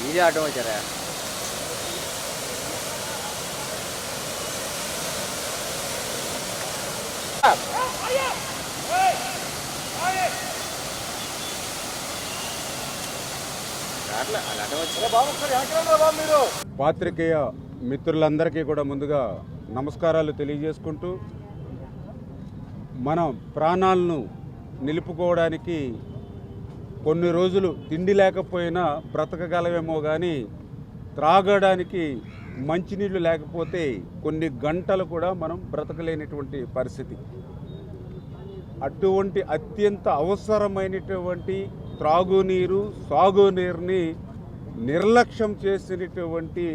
ఇదే ఆటో వచ్చారా. ఆటో పాత్రికేయ మిత్రులందరికీ కూడా ముందుగా నమస్కారాలు తెలియజేసుకుంటూ మనం ప్రాణాలను నిలుపుకోవడానికి కొన్ని రోజులు తిండి లేకపోయినా బ్రతకగలవేమో కానీ త్రాగడానికి మంచినీళ్ళు లేకపోతే కొన్ని గంటలు కూడా మనం బ్రతకలేనటువంటి పరిస్థితి. అటువంటి అత్యంత అవసరమైనటువంటి త్రాగునీరు సాగునీరుని నిర్లక్ష్యం చేసినటువంటి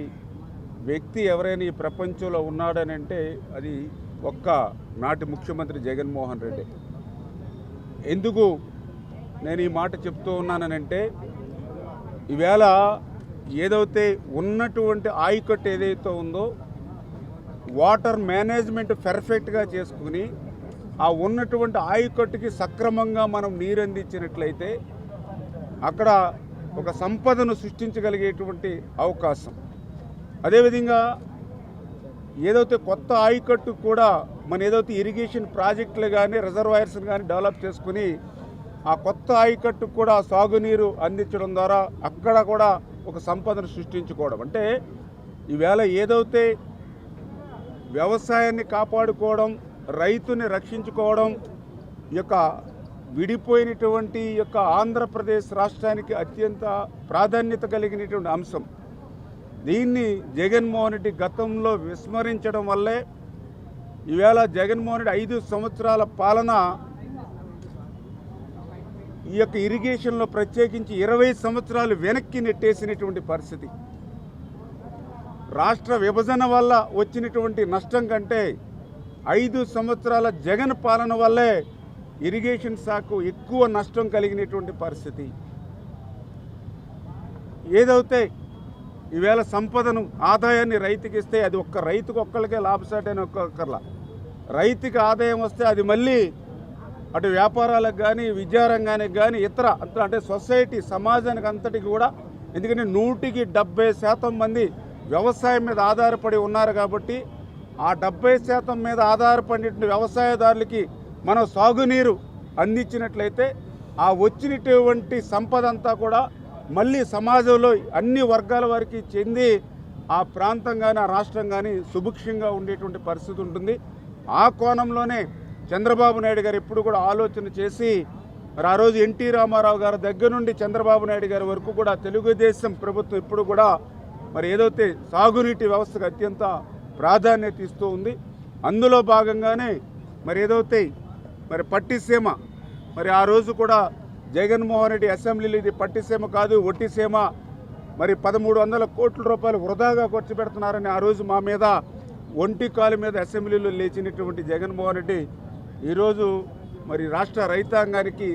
వ్యక్తి ఎవరైనా ఈ ప్రపంచంలో ఉన్నాడని అంటే అది ఒక్క నాటి ముఖ్యమంత్రి జగన్మోహన్ రెడ్డి. ఎందుకు నేను ఈ మాట చెప్తూ ఉన్నానంటే ఈవేళ ఏదైతే ఉన్నటువంటి ఆయకట్టు ఏదైతే ఉందో వాటర్ మేనేజ్మెంట్ పెర్ఫెక్ట్గా చేసుకుని ఆ ఉన్నటువంటి ఆయకట్టుకి సక్రమంగా మనం నీరు అందించినట్లయితే అక్కడ ఒక సంపదను సృష్టించగలిగేటువంటి అవకాశం. అదేవిధంగా ఏదైతే కొత్త ఆయకట్టు కూడా మన ఏదైతే ఇరిగేషన్ ప్రాజెక్టులు కానీ రిజర్వాయర్స్ కానీ డెవలప్ చేసుకుని ఆ కొత్త ఆయకట్టు కూడా సాగునీరు అందించడం ద్వారా అక్కడ కూడా ఒక సంపదను సృష్టించుకోవడం. అంటే ఈవేళ ఏదైతే వ్యవసాయాన్ని కాపాడుకోవడం రైతుని రక్షించుకోవడం ఈ యొక్క విడిపోయినటువంటి ఈ యొక్క ఆంధ్రప్రదేశ్ రాష్ట్రానికి అత్యంత ప్రాధాన్యత కలిగినటువంటి అంశం. దీన్ని జగన్మోహన్ రెడ్డి గతంలో విస్మరించడం వల్లే ఈవేళ జగన్మోహన్ రెడ్డి ఐదు సంవత్సరాల పాలన ఈ యొక్క ఇరిగేషన్లో ప్రత్యేకించి ఇరవై సంవత్సరాలు వెనక్కి నెట్టేసినటువంటి పరిస్థితి. రాష్ట్ర విభజన వల్ల వచ్చినటువంటి నష్టం కంటే ఐదు సంవత్సరాల జగన్ పాలన వల్లే ఇరిగేషన్ శాఖకు ఎక్కువ నష్టం కలిగినటువంటి పరిస్థితి. ఏదైతే ఈవేళ సంపదను ఆదాయాన్ని రైతుకి ఇస్తే అది ఒక్క రైతుకు ఒక్కరికే లాభసాటైన ఒక్కొక్కర్లా. రైతుకి ఆదాయం వస్తే అది మళ్ళీ అటు వ్యాపారాలకు కానీ విద్యారంగానికి కానీ ఇతర అంటే సొసైటీ సమాజానికి అంతటికి కూడా ఎందుకంటే నూటికి డెబ్బై శాతం మంది వ్యవసాయం మీద ఆధారపడి ఉన్నారు కాబట్టి ఆ డెబ్బై శాతం మీద ఆధారపడిన వ్యవసాయదారులకి మనం సాగునీరు అందించినట్లయితే ఆ వచ్చినటువంటి సంపద అంతా కూడా మళ్ళీ సమాజంలో అన్ని వర్గాల వారికి చెంది ఆ ప్రాంతం కానీ ఆ రాష్ట్రం కానీ సుభిక్షంగా ఉండేటువంటి పరిస్థితి ఉంటుంది. ఆ కోణంలోనే చంద్రబాబు నాయుడు గారు ఎప్పుడు కూడా ఆలోచన చేసి మరి ఆ రోజు ఎన్టీ రామారావు గారి దగ్గర నుండి చంద్రబాబు నాయుడు గారి వరకు కూడా తెలుగుదేశం ప్రభుత్వం ఇప్పుడు కూడా మరి ఏదైతే సాగునీటి వ్యవస్థకు అత్యంత ప్రాధాన్యత ఇస్తూ ఉంది అందులో భాగంగానే మరి ఏదైతే మరి పట్టిసీమ మరి ఆ రోజు కూడా జగన్మోహన్ రెడ్డి అసెంబ్లీలో ఇది పట్టిసీమ కాదు ఒట్టిసీమ మరి పదమూడు వందల కోట్ల రూపాయలు వృధాగా ఖర్చు పెడుతున్నారని ఆ రోజు మా మీద ఒంటి కాలు మీద అసెంబ్లీలో లేచినటువంటి జగన్మోహన్ రెడ్డి ఈరోజు మరి రాష్ట్ర రైతాంగానికి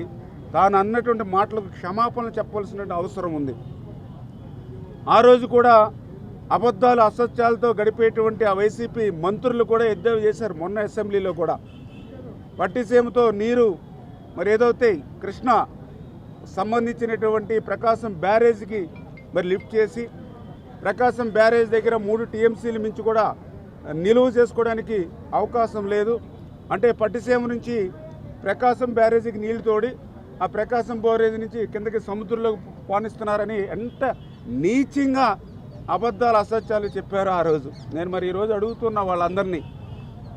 తాను అన్నటువంటి మాటలకు క్షమాపణలు చెప్పవలసినటువంటి అవసరం ఉంది. ఆ రోజు కూడా అబద్ధాలు అసత్యాలతో గడిపేటువంటి ఆ వైసీపీ మంత్రులు కూడా ఎద్దేవి చేశారు మొన్న అసెంబ్లీలో కూడా. పట్టిసీమతో నీరు మరి ఏదైతే కృష్ణ సంబంధించినటువంటి ప్రకాశం బ్యారేజ్కి మరి లిఫ్ట్ చేసి ప్రకాశం బ్యారేజ్ దగ్గర మూడు టీఎంసీలు మించి కూడా నిలువ చేసుకోవడానికి అవకాశం లేదు. అంటే పట్టిసీమ నుంచి ప్రకాశం బ్యారేజీకి నీళ్ళు తోడి ఆ ప్రకాశం బ్యారేజ్ నుంచి కిందకి సముద్రంలోకి పోనిస్తున్నారని ఎంత నీచంగా అబద్ధాలు అసత్యాలు చెప్పారు ఆ రోజు. నేను మరి ఈరోజు అడుగుతున్న వాళ్ళందరినీ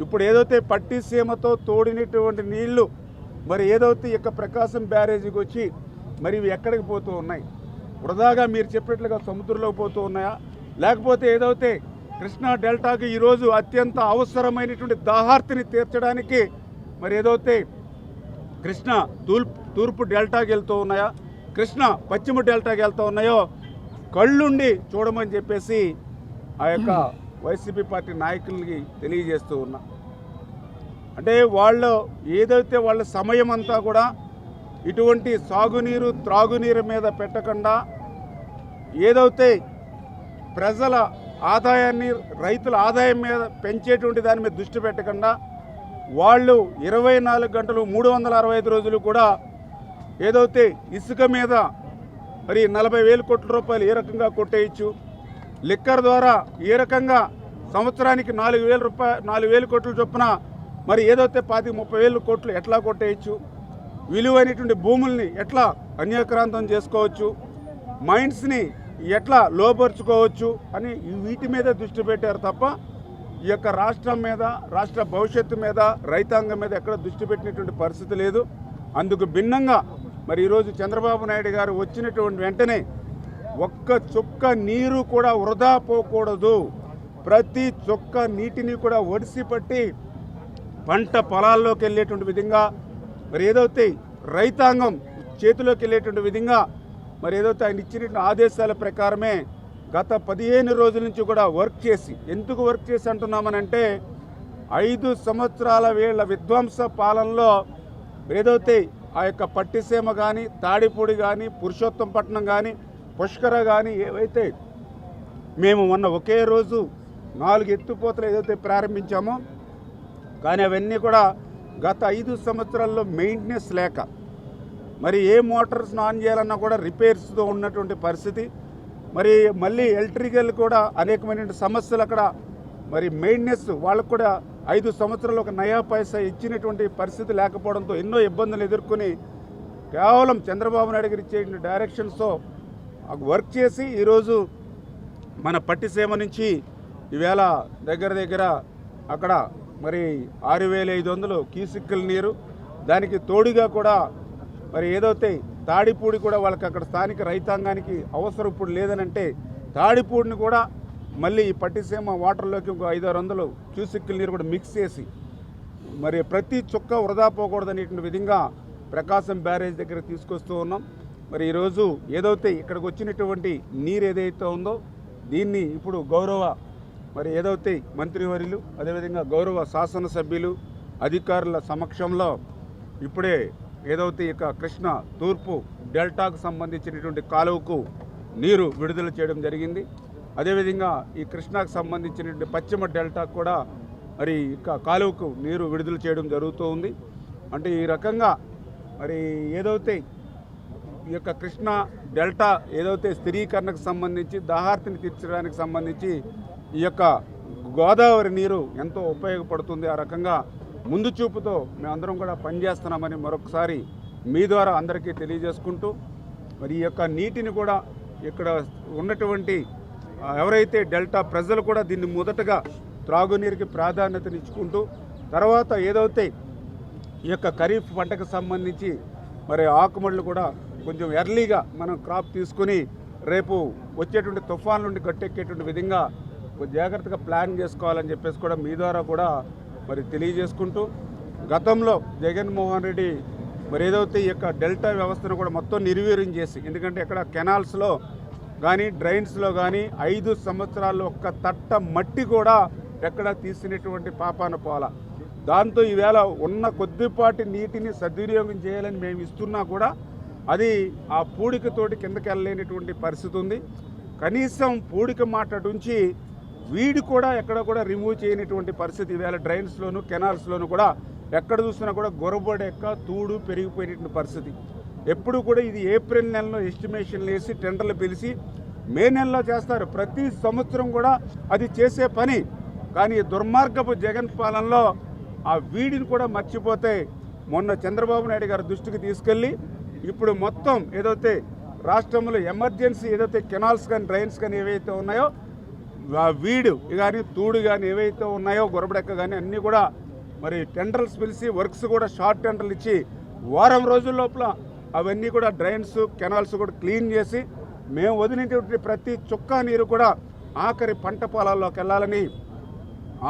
ఇప్పుడు ఏదైతే పట్టిసీమతో తోడినటువంటి నీళ్ళు మరి ఏదైతే ఇక యొక్క ప్రకాశం బ్యారేజీకి వచ్చి మరి ఇవి ఎక్కడికి పోతూ ఉన్నాయి? వృధాగా మీరు చెప్పినట్లుగా సముద్రంలోకి పోతూ ఉన్నాయా? లేకపోతే ఏదైతే కృష్ణా డెల్టాకు ఈరోజు అత్యంత అవసరమైనటువంటి దాహార్తిని తీర్చడానికి మరి ఏదైతే కృష్ణ తూర్పు తూర్పు డెల్టాకి వెళ్తూ ఉన్నాయా కృష్ణ పశ్చిమ డెల్టాకి వెళ్తూ ఉన్నాయో కళ్ళుండి చూడమని చెప్పేసి ఆ యొక్క వైసీపీ పార్టీ నాయకులకి తెలియజేస్తూ ఉన్నా. అంటే వాళ్ళు ఏదైతే వాళ్ళ సమయం అంతా కూడా ఇటువంటి సాగునీరు త్రాగునీరు మీద పెట్టకుండా ఏదైతే ప్రజల ఆదాయాన్ని రైతుల ఆదాయం మీద పెంచేటువంటి దాని మీద దృష్టి పెట్టకుండా వాళ్ళు ఇరవై నాలుగు గంటలు మూడు వందల అరవై ఐదు రోజులు కూడా ఏదైతే ఇసుక మీద మరి నలభై వేల కోట్ల రూపాయలు ఏ రకంగా కొట్టేయచ్చు లిక్కర్ ద్వారా ఏ రకంగా సంవత్సరానికి నాలుగు వేల రూపాయలు నాలుగు వేల కోట్ల చొప్పున మరి ఏదైతే పాతి ముప్పై వేల కోట్లు ఎట్లా కొట్టేయచ్చు విలువైనటువంటి భూముల్ని ఎట్లా అన్యక్రాంతం చేసుకోవచ్చు మైండ్స్ని ఎట్లా లోపరుచుకోవచ్చు అని వీటి మీద దృష్టి పెట్టారు తప్ప ఈ యొక్క రాష్ట్రం మీద రాష్ట్ర భవిష్యత్తు మీద రైతాంగం మీద ఎక్కడ దృష్టి పెట్టినటువంటి పరిస్థితి లేదు. అందుకు భిన్నంగా మరి ఈరోజు చంద్రబాబు నాయుడు గారు వచ్చినటువంటి వెంటనే ఒక్క చుక్క నీరు కూడా వృధా పోకూడదు. ప్రతి చుక్క నీటిని కూడా ఒడిసి పట్టి పంట పొలాల్లోకి వెళ్ళేటువంటి విధంగా మరి ఏదైతే రైతాంగం చేతిలోకి వెళ్ళేటువంటి విధంగా మరి ఏదైతే ఆయన ఇచ్చిన ఆదేశాల ప్రకారమే గత పదిహేను రోజుల నుంచి కూడా వర్క్ చేసి ఎందుకు వర్క్ చేసి అంటున్నామనంటే ఐదు సంవత్సరాల వేళ్ళ విధ్వంస పాలనలో ఏదైతే ఆ యొక్క పట్టిసీమ కానీ తాడిపూడి కానీ పురుషోత్తంపట్నం కానీ పుష్కర కానీ ఏవైతే మేము మొన్న ఒకే రోజు నాలుగు ఎత్తుపోతలు ఏదైతే ప్రారంభించామో కానీ అవన్నీ కూడా గత ఐదు సంవత్సరాల్లో మెయింటెనెన్స్ లేక మరి ఏ మోటార్స్ ఆన్ చేయాలన్నా కూడా రిపేర్స్తో ఉన్నటువంటి పరిస్థితి. మరి మళ్ళీ ఎలక్ట్రికల్ కూడా అనేకమైన సమస్యలు అక్కడ మరి మెయింటెనెన్స్ వాళ్ళకు కూడా ఐదు సంవత్సరాలు ఒక నయా పైసా ఇచ్చినటువంటి పరిస్థితి లేకపోవడంతో ఎన్నో ఇబ్బందులు ఎదుర్కొని కేవలం చంద్రబాబు నాయుడు గారు ఇచ్చే డైరెక్షన్స్తో వర్క్ చేసి ఈరోజు మన పట్టిసీమ నుంచి ఈవేళ దగ్గర దగ్గర అక్కడ మరి ఆరు వేల ఐదు వందలు క్యూసిక్కుల నీరు. దానికి తోడుగా కూడా మరి ఏదైతే తాడిపూడి కూడా వాళ్ళకి అక్కడ స్థానిక రైతాంగానికి అవసరం ఇప్పుడు లేదనంటే తాడిపూడిని కూడా మళ్ళీ ఈ పట్టిసీమ వాటర్లోకి ఇంకో ఐదు ఆరు వందలు క్యూసిక్కుల నీరు కూడా మిక్స్ చేసి మరి ప్రతి చుక్క వృధా పోకూడదనేటువంటి విధంగా ప్రకాశం బ్యారేజ్ దగ్గర తీసుకొస్తూ ఉన్నాం. మరి ఈరోజు ఏదైతే ఇక్కడికి వచ్చినటువంటి నీరు ఏదైతే ఉందో దీన్ని ఇప్పుడు గౌరవ మరి ఏదైతే మంత్రివర్యులు అదేవిధంగా గౌరవ శాసనసభ్యులు అధికారుల సమక్షంలో ఇప్పుడే ఏదైతే ఇక కృష్ణ తూర్పు డెల్టాకు సంబంధించినటువంటి కాలువకు నీరు విడుదల చేయడం జరిగింది. అదేవిధంగా ఈ కృష్ణాకు సంబంధించినటువంటి పశ్చిమ డెల్టాకు కూడా మరి ఇక కాలువకు నీరు విడుదల చేయడం జరుగుతూ ఉంది. అంటే ఈ రకంగా మరి ఏదైతే ఈ యొక్క కృష్ణ డెల్టా ఏదైతే స్థిరీకరణకు సంబంధించి దాహార్తిని తీర్చడానికి సంబంధించి ఈ యొక్క గోదావరి నీరు ఎంతో ఉపయోగపడుతుంది. ఆ రకంగా ముందు చూపుతో మేమందరం కూడా పనిచేస్తున్నామని మరొకసారి మీ ద్వారా అందరికీ తెలియజేసుకుంటూ మరి ఈ యొక్క నీటిని కూడా ఇక్కడ ఉన్నటువంటి ఎవరైతే డెల్టా ప్రజలు కూడా దీన్ని మొదటగా త్రాగునీరుకి ప్రాధాన్యతనిచ్చుకుంటూ తర్వాత ఏదైతే ఈ యొక్క ఖరీఫ్ పంటకు సంబంధించి మరి ఆకుమడులు కూడా కొంచెం ఎర్లీగా మనం క్రాప్ తీసుకుని రేపు వచ్చేటువంటి తుఫాన్ నుండి గట్టెక్కేటువంటి విధంగా జాగ్రత్తగా ప్లాన్ చేసుకోవాలని చెప్పేసి కూడా మీ ద్వారా కూడా మరి తెలియజేసుకుంటూ గతంలో జగన్మోహన్ రెడ్డి మరి ఏదైతే ఈ యొక్క డెల్టా వ్యవస్థను కూడా మొత్తం నిర్వీర్యం చేసి ఎందుకంటే ఇక్కడ కెనాల్స్లో కానీ డ్రైన్స్లో కానీ ఐదు సంవత్సరాల్లో ఒక్క తట్ట మట్టి కూడా ఎక్కడ తీసినటువంటి పాపాన పోల దాంతో ఈవేళ ఉన్న కొద్దిపాటి నీటిని సద్వినియోగం చేయాలని మేము ఇస్తున్నా కూడా అది ఆ పూడికతోటి కిందకి వెళ్ళలేనటువంటి పరిస్థితి ఉంది. కనీసం పూడిక మాట నుంచి వీడి కూడా ఎక్కడ కూడా రిమూవ్ చేయనటువంటి పరిస్థితి ఇవాళ డ్రైన్స్లోను కెనాల్స్లోను కూడా ఎక్కడ చూసినా కూడా గొరబడెక్క తూడు పెరిగిపోయినటువంటి పరిస్థితి. ఎప్పుడు కూడా ఇది ఏప్రిల్ నెలలో ఎస్టిమేషన్లు వేసి టెండర్లు పిలిచి మే నెలలో చేస్తారు. ప్రతి సంవత్సరం కూడా అది చేసే పని. కానీ దుర్మార్గపు జగన్ పాలనలో ఆ వీడిని కూడా మర్చిపోతే మొన్న చంద్రబాబు నాయుడు గారి దృష్టికి తీసుకెళ్ళి ఇప్పుడు మొత్తం ఏదైతే రాష్ట్రంలో ఎమర్జెన్సీ ఏదైతే కెనాల్స్ కానీ డ్రైన్స్ కానీ ఏవైతే ఉన్నాయో వీడు కానీ తూడు కానీ ఏవైతే ఉన్నాయో గొరబడెక్క కానీ అన్నీ కూడా మరి టెండర్స్ పిలిచి వర్క్స్ కూడా షార్ట్ టెండర్లు ఇచ్చి వారం రోజుల లోపల అవన్నీ కూడా డ్రైన్స్ కెనాల్స్ కూడా క్లీన్ చేసి మేము వదిలినటువంటి ప్రతి చుక్క నీరు కూడా ఆఖరి పంట పొలాల్లోకి వెళ్ళాలని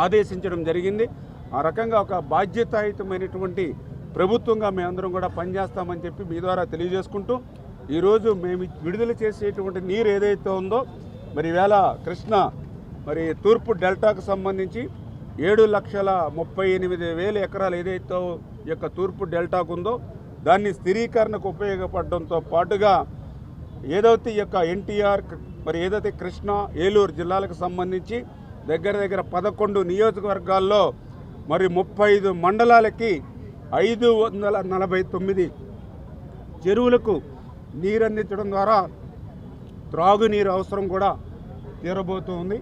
ఆదేశించడం జరిగింది. ఆ రకంగా ఒక బాధ్యతాయుతమైనటువంటి ప్రభుత్వంగా మేమందరం కూడా పనిచేస్తామని చెప్పి మీ ద్వారా తెలియజేసుకుంటూ ఈరోజు మేము విడుదల చేసేటువంటి నీరు ఏదైతే ఉందో మరి ఈవేళ కృష్ణ మరి తూర్పు డెల్టాకు సంబంధించి ఏడు లక్షల ముప్పై ఎనిమిది వేల ఎకరాలు ఏదైతే యొక్క తూర్పు డెల్టాకు ఉందో దాన్ని స్థిరీకరణకు ఉపయోగపడడంతో పాటుగా ఏదైతే యొక్క ఎన్టీఆర్ మరి ఏదైతే కృష్ణా ఏలూరు జిల్లాలకు సంబంధించి దగ్గర దగ్గర పదకొండు నియోజకవర్గాల్లో మరి ముప్పై ఐదు మండలాలకి ఐదు వందల నలభై తొమ్మిది చెరువులకు నీరందించడం ద్వారా త్రాగునీరు అవసరం కూడా తీరబోతుంది.